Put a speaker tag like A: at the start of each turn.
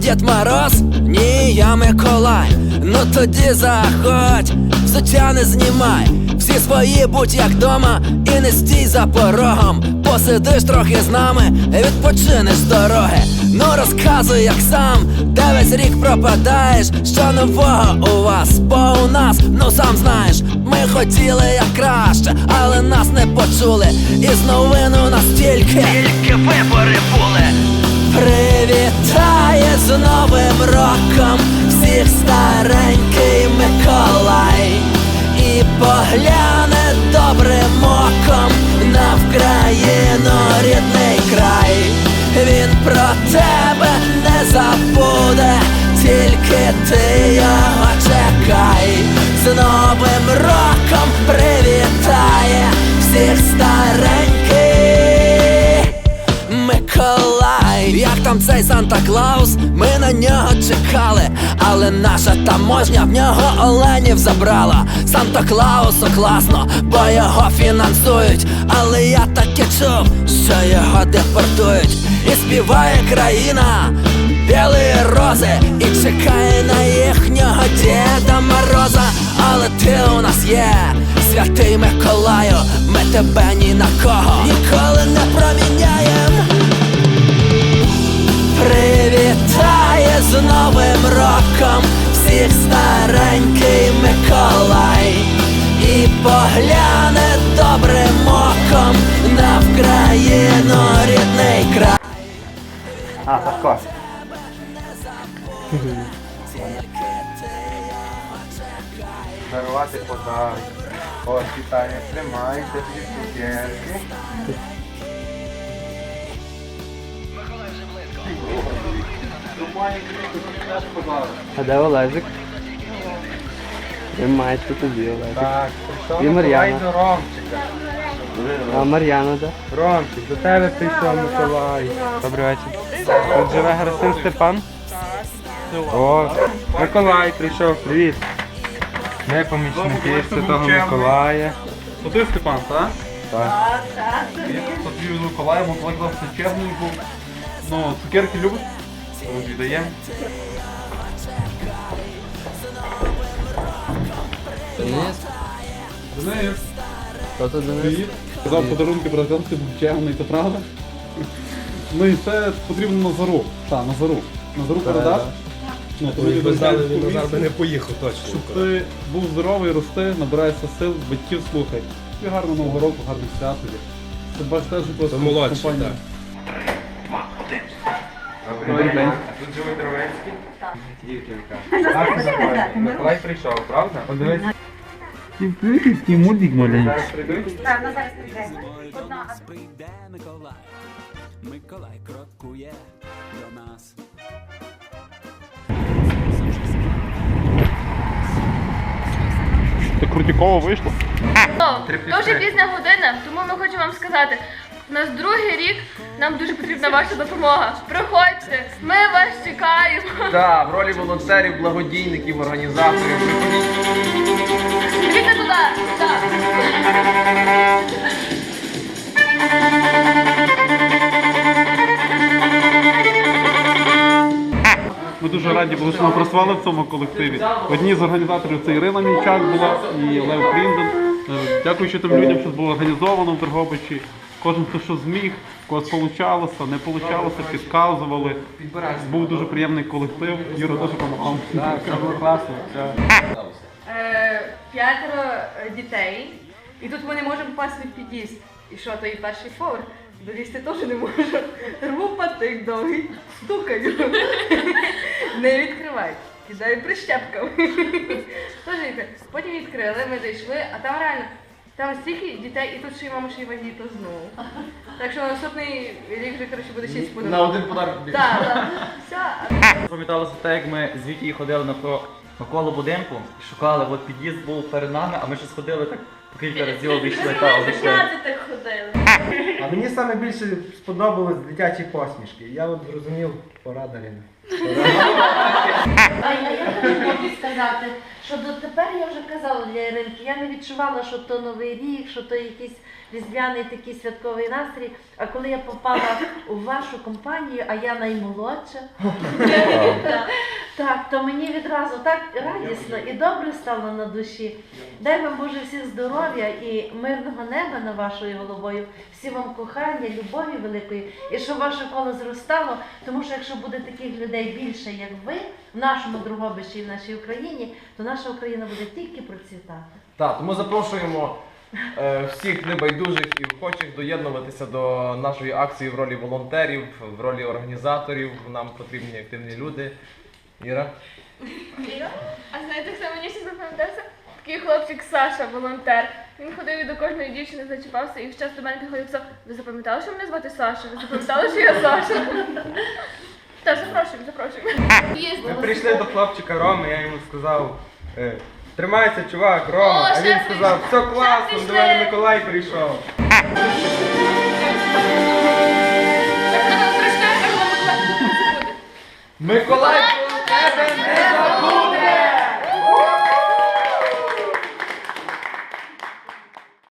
A: Дід Мороз? Ні, я Миколай. Ну тоді заходь, взуття не знімай. Всі свої будь як дома, і не стій за порогом. Посидиш трохи з нами, відпочинеш дороги. Ну розказуй, як сам, де весь рік пропадаєш, що нового у вас, бо у нас, ну сам знаєш, ми хотіли як краще, але нас не почули. І з новину настільки тільки вибори були. Привітає з Новим роком всіх старенький Миколай і погляне добрим оком на Вкраїну рідний край. Він про тебе не забуде, тільки ти його чекай. З Новим роком там цей Санта Клаус, ми на нього чекали, але наша таможня в нього оленів забрала. Санта Клаусу класно, бо його фінансують. Але я таки чув, що його депортують. І співає країна білі рози, і чекає на їхнього Діда Мороза. Але ти у нас є, святий Миколаю, ми тебе ні на кого ніколи не проміняєм. Новим роком всіх старенький Миколай і погляне добрим оком на Вкраїну рідний край.
B: А, Сашко. Дарувати подарунок. Ось, вітання, тримайте дві цукерки.
C: А де Олежик? Тримайте тобі, Олежик.
B: Так, прийшов
C: І
B: Миколай
C: Мар'яна.
B: до Ромчика.
C: А Мар'яна де?
B: Ромчик, до тебе прийшов Миколай. Добрий вечір. Тут живе Герасим Степан? О, Миколай прийшов, привіт. Ми помічники Святого Миколая.
D: То ти Степан, так?
B: Так.
D: Тобі бо Миколай класно чесний був. Ну, цукерки любиш? Віддаємо. Денис,
C: Хто тут Денис?
D: Казав подарунки ти був чемний, то правда? Ну і це потрібно Назару. Так, Назару. Назару передаш? Ну, то він Назар би не поїхав точно. Щоб ти був здоровий, рости, набираєшся сил, батьків слухай. І гарного нового року, гарних свят тобі. Це бач теж просто компанія.
B: Добрий день. Тут живуть Дровецькі? Так. Дівчинка. Так. Миколай прийшов, правда? Подивись.
D: Який мультик маленький.
B: Зараз прийдуть.
E: Так, ну зараз прийде. Одна, а
A: Прийде Миколай, Миколай крокує до нас.
D: Це крутіково вийшло.
E: Дуже пізня година, тому ми хочемо вам сказати. У нас другий рік, нам дуже потрібна ваша допомога. Приходьте, ми вас чекаємо.
F: Так, в ролі волонтерів, благодійників, організаторів.
E: Дивіться туди.
D: Ми дуже раді були, що ми працювали в цьому колективі. Одні з організаторів це Ірина Мільчак була і Лев Кріндон. Е, Дякуючи тим людям, що було організовано в Дрогобичі. Кожен хто що зміг, в когось получалося, не получалося, підказували. Був дуже приємний колектив. Юра дуже допомагав.
B: Так, це було класно.
G: Е, п'ятеро е, дітей, і тут ми не можемо попасти в під'їзд. І що, то і перший поверх? Долізти теж не можу. Рву патик довгий, стукаю. Не відкривають. Кидаю прищепками. Потім відкрили, ми зайшли, а там реально. Там стільки дітей, і тут ще й мама ще й вагітна знову. Так що на наступний рік вже коротше буде шість подарунків.
F: На один подарунок.
G: Так, так. Все.
H: Пам'яталося те, як ми з Вітією ходили навколо, навколо будинку шукали, от під'їзд був перед нами, а ми ще сходили так по кілька разів обійшли та обійшли.
E: так ходили.
I: А мені саме більше сподобались дитячі посмішки. Я от зрозумів, пора Дарина. А я, я хочу сказати, що дотепер я вже казала для Іринки, я не відчувала, що то Новий рік, що то якийсь різдвяний такий святковий настрій. А коли я попала у вашу компанію, а я наймолодша, так, то мені відразу так радісно і добре стало на душі. Дай вам Боже всіх здоров'я і мирного неба над вашою головою, всі вам кохання, любові великої, і щоб ваше коло зростало, тому що якщо буде таких людей більше, як ви, в нашому Другобищі і в нашій Україні, то наша Україна буде тільки процвітати.
F: Так, тому запрошуємо е, всіх небайдужих і охочих доєднуватися до нашої акції в ролі волонтерів, в ролі організаторів. Нам потрібні активні люди. Іра.
E: Іра? А знаєте, хто мені ще запам'ятався? Такий хлопчик Саша, волонтер. Він ходив і до кожної дівчини зачіпався і час до мене підходив і ви запам'ятали, що мене звати Саша? Ви запам'ятали, що я Саша? Так, запрошуємо, запрошуємо.
B: Ми прийшли до хлопчика Роми, я йому сказав. е, Тримайся, чувак, Рома.
E: О,
B: а він сказав, все класно, до мене. Миколай прийшов.
F: Миколай